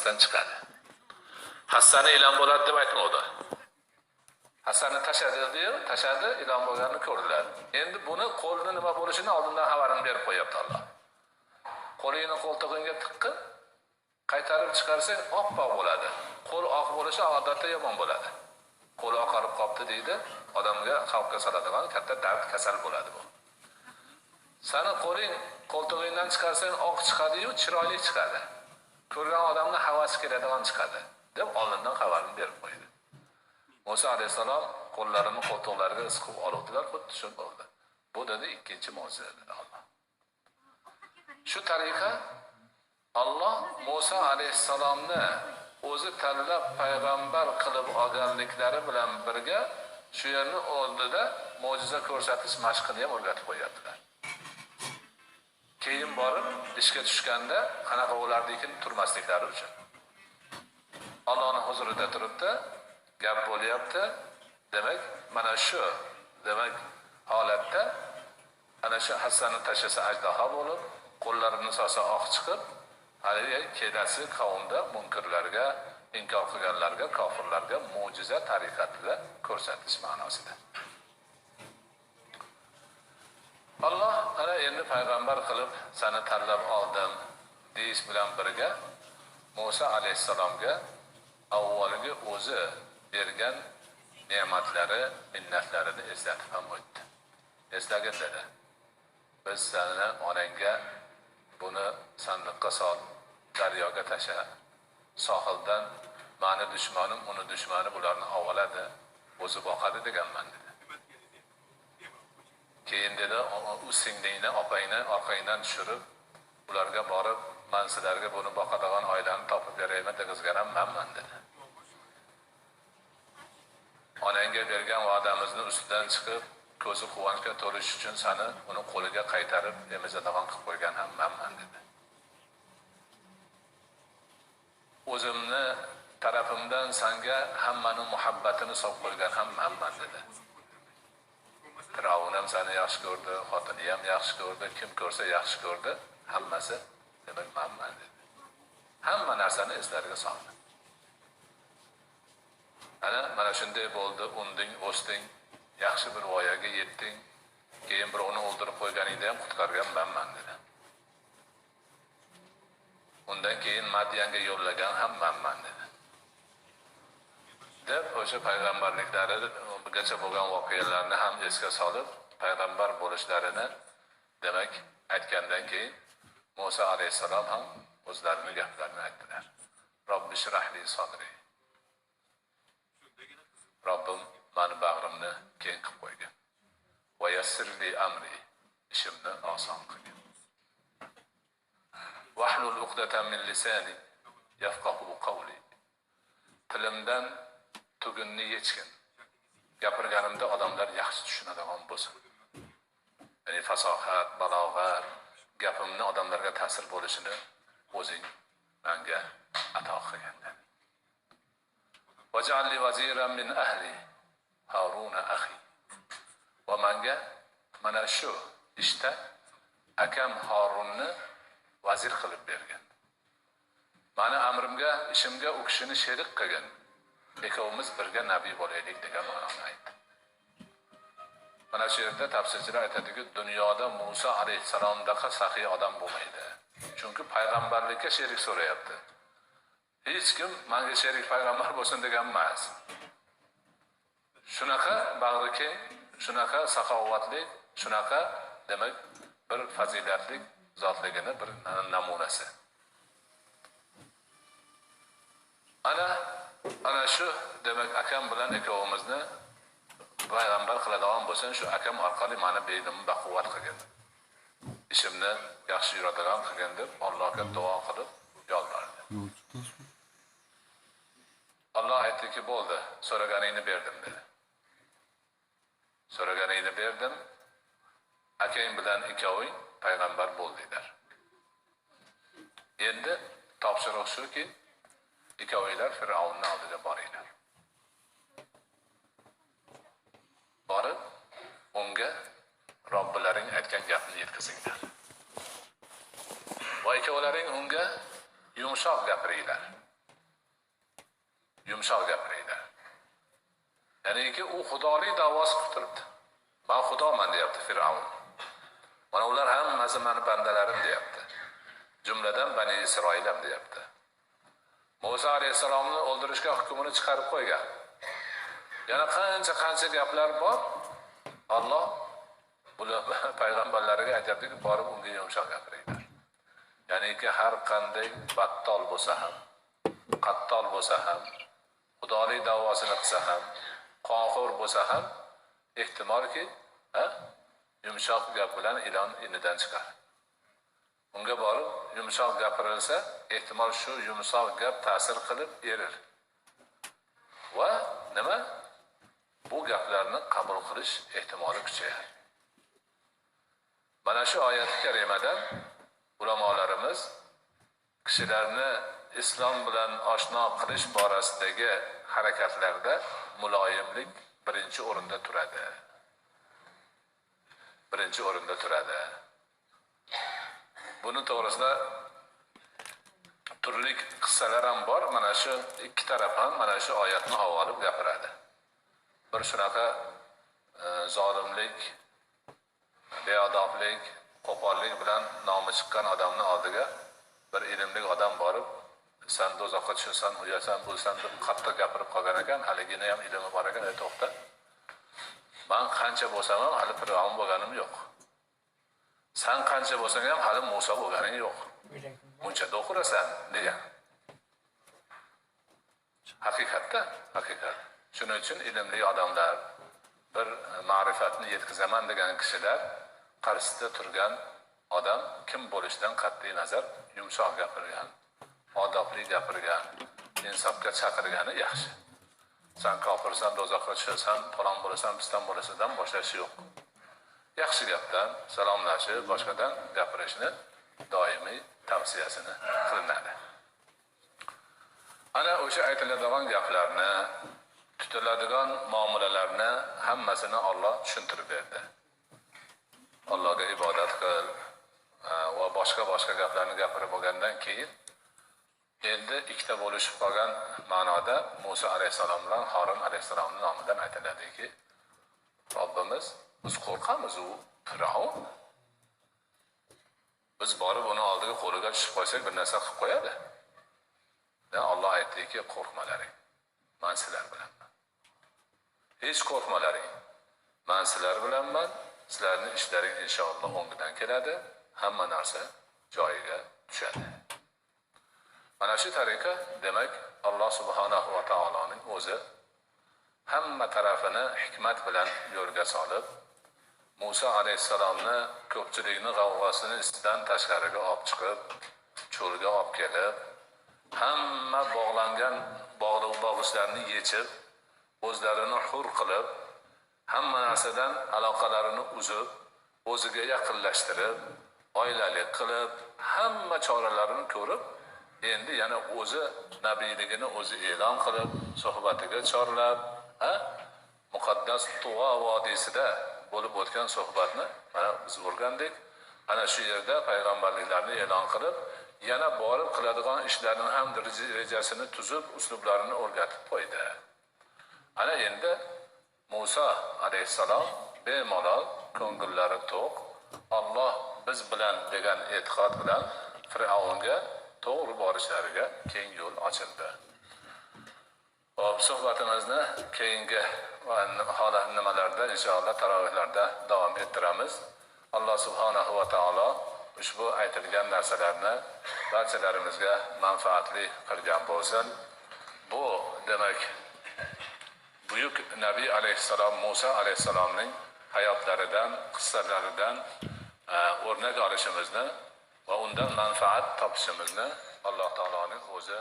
tashlamasdan chiqadi. Hassani ilon bo'ladi deb aytmovdi hassani tashladiyu tashladi ilon bo'lganini ko'rdilar. Endi buni qo'lini nima bo'lishini oldindan xabarini berib qo'yyapti alloh. Qo'lingni qo'ltig'ingga tiqqin qaytarib chiqarsang oppoq bo'ladi. Qo'l oq bo'lishi odatda yomon bo'ladi. Qo'li oqarib qolibdi deydi odamga xalqqa soladigan katta dard kasal bo'ladi bu. Sani qo'ling qo'ltig'ingdan chiqarsang oq chiqadiyu chiroyli chiqadi. Ko'rgan odamni havasi keladigan chiqadi deb oldindan xabarini berib qo'ydi. Muso alayhissalom qo'llarini qo'ltiqlariga siqib oluvdilar xuddi shu bo'ldi. Bu dedi ikkinchi mo'jiza dedi olloh shu tariqa olloh muso alayhissalomni o'zi tanlab payg'ambar qilib olganliklari bilan birga shu yerni oldida mo'jiza ko'rsatish mashqini ham o'rgatib qo'yyaptilar keyin borib ishga tushganda qanaqa bo'lardi turmasliklari uchun. Ollohni huzurida turibdi gap bo'lyapti. Demak mana shu demak holatda ana shu hassani tashlasa ajdaho bo'lib qo'llarini solsa oq chiqib haligi kelasi qavmda munkirlarga inkor qilganlarga kofirlarga mo'jiza tariqatida ko'rsatish ma'nosida. Olloh ana endi payg'ambar qilib sani tanlab oldim deyish bilan birga muso alayhissalomga avvalgi o'zi bergan ne'matlari minnatlarini eslatib ham o'tdi. Eslagin dedi biz sani onangga buni sandiqqa sol daryoga tasha. Sohildan mani dushmanim uni dushmani bularni ovoladi o'zi boqadi deganman dedi. Keyin dedi u singlingni opangni orqangdan tushirib ularga borib man sizlarga buni boqadigan oilani topib beraymi degizgan ham manman dedi. Onangga bergan va'damizni ustidan chiqib ko'zi quvonchga to'lish uchun sani uni qo'liga qaytarib emizadigan qilib qo'ygan ham manman dedi. O'zimni tarafimdan sanga hammani muhabbatini solib qo'ygan ham manman dedi. Firavun ham seni yaxshi ko'rdi xotini ham yaxshi ko'rdi kim ko'rsa yaxshi ko'rdi hammasi demak manman dedi. Hamma narsani eslariga soldi. Ana mana shunday bo'ldi unding o'sding yaxshi bir voyaga yetding keyin birovni o'ldirib qo'yganingda ham qutqargan manman dedi. Undan keyin madyanga yo'llagan ham manman dedi. Deb o'sha payg'ambarliklarigacha bo'lgan voqealarni ham esga solib payg'ambar bo'lishlarini demak aytgandan keyin muso alayhissalom ham o'zlarini gaplarini aytdilar. Robbi shrahli sodri robbim mani bag'rimni keng qilib qo'ygin va yassirli amri ishimni oson qilgin. Vahlul uqdatan min lisani yafqahu qawli. Tilimdan tugunni yechgin. Gapirganimda odamlar yaxshi tushunadigan bo'lsin. Ya'ni fasohat balog'at gapimni odamlarga ta'sir bo'lishini o'zing manga ato qilgin vajalli vaziran min ahli haruna ahi va manga mana shu ishda akam horunni vazir qilib bergan. Mani amrimga ishimga u kishini sherik qilgin ikkovimiz birga nabiy bo'laylik degan ma'noni aytdi. Mana shu yerda tafsirchilar aytadiki dunyoda muso alayhissalomdaqa saxiy odam bo'lmaydi. Chunki payg'ambarlikka sherik so'rayapti. Hech kim manga sherik payg'ambar bo'lsin degan emas. Shunaqa bag'ri keng shunaqa saxovatli shunaqa demak bir fazilatli zotligini bir namunasi ana ana shu demak akam bilan ikkovimizni payg'ambar qiladigan bo'lsin shu akam orqali mani beynimni baquvvat qilgin. Ishimni yaxshi yuradigan qilgin deb allohga duo qilib yolbordi olloh aytdiki bo'ldi so'raganingni berdim dedi. So'raganingni berdim akang bilan ikkoving payg'ambar bo'ldinglar. Endi topshiriq shuki ikkovinglar fir'avnni oldiga boringlar borib unga robbilaring aytgan gapni yetkazinglar. Va ikkovlaring unga yumshoq gapiringlar. Yumshoq gapiringlar. Ya'niki u xudolik da'vosi qilib turibdi man xudoman deyapti fir'avn. Mana ular hammasi mani bandalarim deyapti. Jumladan bani isroil ham deyapti. Muso alayhissalomni o'ldirishga hukmini chiqarib qo'ygan. Yana qancha qancha gaplar bor? Olloh bular payg'ambarlariga aytyaptiki borib unga yumshoq gapiringlar. Ya'niki har qanday battol bo'lsa ham qattol bo'lsa ham xudolik davosini qilsa ham qohir bo'lsa ham ehtimolki ha, yumshoq gap bilan ilon inidan chiqadi unga borib yumshoq gapirilsa ehtimol shu yumshoq gap ta'sir qilib erir. Va nima? Bu gaplarni qabul qilish ehtimoli kuchayadi mana shu oyati karimadan ulamolarimiz kishilarni islom bilan oshno qilish borasidagi harakatlarda muloyimlik birinchi o'rinda turadi. Birinchi o'rinda turadi. Buni to'g'risida turli qissalar ham bor. Mana shu ikki taraf ham mana shu oyatni olib gapiradi. Bir shunaqa e, zolimlik beodoblik qo'pollik bilan nomi chiqqan odamni oldiga bir ilmli odam borib san do'zaxga tushasan uyasan bo'lsan deb qattiq gapirib qolgan ekan. Haligini ham ilmi bor ekan e, to'xta. Man qancha bo'lsam ham hali fir'avn bo'lganim yo'q. San qancha bo'lsang ham hali muso bo'lganing yo'q munchada o'qirasan degan haqiqatda haqiqat shuning uchun ilmli odamlar bir ma'rifatni yetkazaman degan kishilar qarshisida turgan odam kim bo'lishidan qat'iy nazar yumshoq gapirgan odobli gapirgan insofga chaqirgani yaxshi san kofirsan do'zaxga tushasan falon bo'lasan piston bo'lasandan boshlashi yo'q yaxshi gapdan salomlashib boshqadan gapirishni doimiy tavsiyasini qilinadi. Ana o'sha aytiladigan gaplarni tutiladigan muomalalarni hammasini olloh tushuntirib berdi. Allohga ibodat qil e, va boshqa boshqa gaplarni gapirib bo'lgandan keyin endi ikkita bo'lishib qolgan ma'noda muso alayhissalom bilan horin alayhissalomni nomidan aytiladiki robbimiz biz qo'rqamiz u fir'avn. Biz borib uni oldiga qo'liga tushib qo'ysak bir narsa qilib qo'yadi. Olloh aytdiki qo'rqmalaring. Man sizlar bilanman. Hech qo'rqmalaring. Man sizlar bilanman. Sizlarni ishlaring inshaalloh o'ngidan keladi. Hamma narsa joyiga tushadi. Mana shu tariqa demak alloh subhanahu va taoloning o'zi hamma tarafini hikmat bilan yo'lga solib muso alayhissalomni ko'pchilikni g'avg'osini istidan tashqariga olib chiqib cho'lga olib kelib hamma bog'langan bog'liq bog'ichlarni yechib o'zlarini hur qilib hamma narsadan aloqalarini uzib o'ziga yaqinlashtirib oilalik qilib hamma choralarini ko'rib endi yana o'zi nabiyligini o'zi e'lon qilib suhbatiga chorlab ha muqaddas tuvo vodiysida bo'lib o'tgan suhbatni mana biz o'rgandik. Ana shu yerda payg'ambarliklarni e'lon qilib yana borib qiladigan ishlarini ham rejasini tuzib uslublarini o'rgatib qo'ydi. Ana endi muso alayhissalom bemalol ko'ngillari to'q olloh biz bilan degan e'tiqod bilan fir'avnga to'g'ri borishlariga keng yo'l ochildi. Hop suhbatimizni keyingi holat nimalarda inshaalloh tarovehlarda davom ettiramiz. Alloh subhanahu va taolo ushbu aytilgan narsalarni barchalarimizga manfaatli qilgan bo'lsin. Bu demak buyuk nabiy alayhissalom muso alayhissalomning hayotlaridan qissalaridan e, o'rnak olishimizni va undan manfaat topishimizni alloh taoloning o'zi